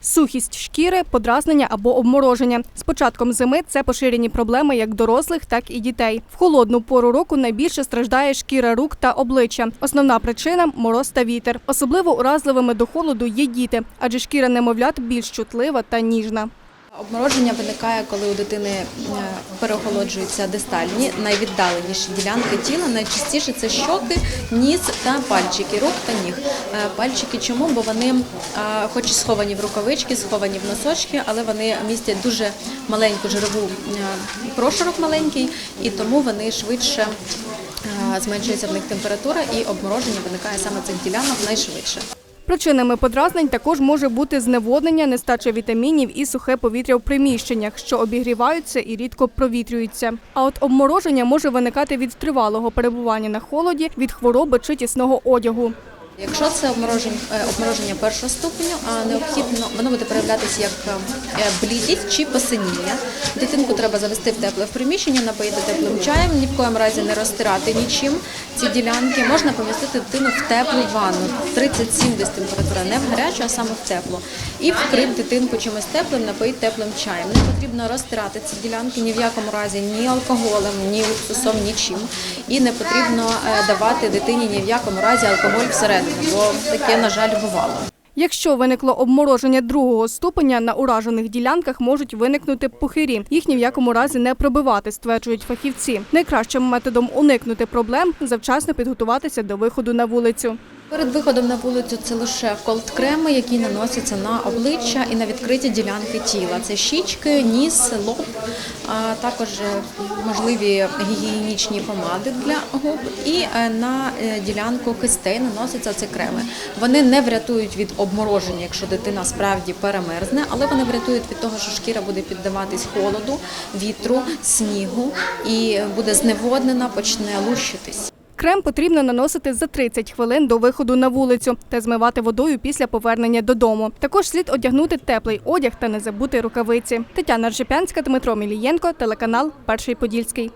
Сухість шкіри, подразнення або обмороження. З початком зими це поширені проблеми як дорослих, так і дітей. В холодну пору року найбільше страждає шкіра рук та обличчя. Основна причина мороз та вітер. Особливо уразливими до холоду є діти, адже шкіра немовлят більш чутлива та ніжна. Обмороження виникає, коли у дитини е, переохолоджуються дистальні, найвіддаленіші ділянки тіла. Найчастіше це щоки, ніс та пальчики, рук та ніг. Е, Пальчики чому? Бо вони, е, хоч і сховані в рукавички, сховані в носочки, але вони містять дуже маленьку жирову прошарок маленький, і тому вони швидше зменшується в них температура, і обмороження виникає саме цих ділянок найшвидше. Причинами подразнень також може бути зневоднення, нестача вітамінів і сухе повітря в приміщеннях, що обігріваються і рідко провітрюються. А от обмороження може виникати від тривалого перебування на холоді, від хвороби чи тісного одягу. Якщо це обмороження, е, обмороження першого ступеню, необхідно воно буде проявлятися як е, блідість чи посиніння. Дитинку треба завести в тепле в приміщення, напоїти теплим чаєм, ні в коєму разі не розтирати нічим ці ділянки. Можна помістити дитину в теплу ванну, 37 десь температура, не в гарячу, а саме в теплу. І вкрити дитинку чимось теплим, напоїти теплим чаєм. Не потрібно розтирати ці ділянки ні в якому разі ні алкоголем, ні уксусом, нічим. І не потрібно е, давати дитині ні в якому разі алкоголь всередину, бо таке, на жаль, бувало. Якщо виникло обмороження другого ступеня, на уражених ділянках можуть виникнути пухирі. Їх ні в якому разі не пробивати, стверджують фахівці. Найкращим методом уникнути проблем завчасно підготуватися до виходу на вулицю. Перед виходом на вулицю це лише колд-креми, які наносяться на обличчя і на відкриті ділянки тіла. Це щічки, ніс, лоб, а також е, можливі гігієнічні помади для губ. І е, на е, ділянку кистей наносяться ці креми. Вони не врятують від обмороження, якщо дитина справді перемерзне, але вони врятують від того, що шкіра буде піддаватись холоду, вітру, снігу і буде зневоднена, почне лущитись. Крем потрібно наносити за 30 хвилин до виходу на вулицю та змивати водою після повернення додому. Також слід одягнути теплий одяг та не забути рукавиці. Тетяна Ржепянська, Дмитро Мілієнко, телеканал Перший Подільський.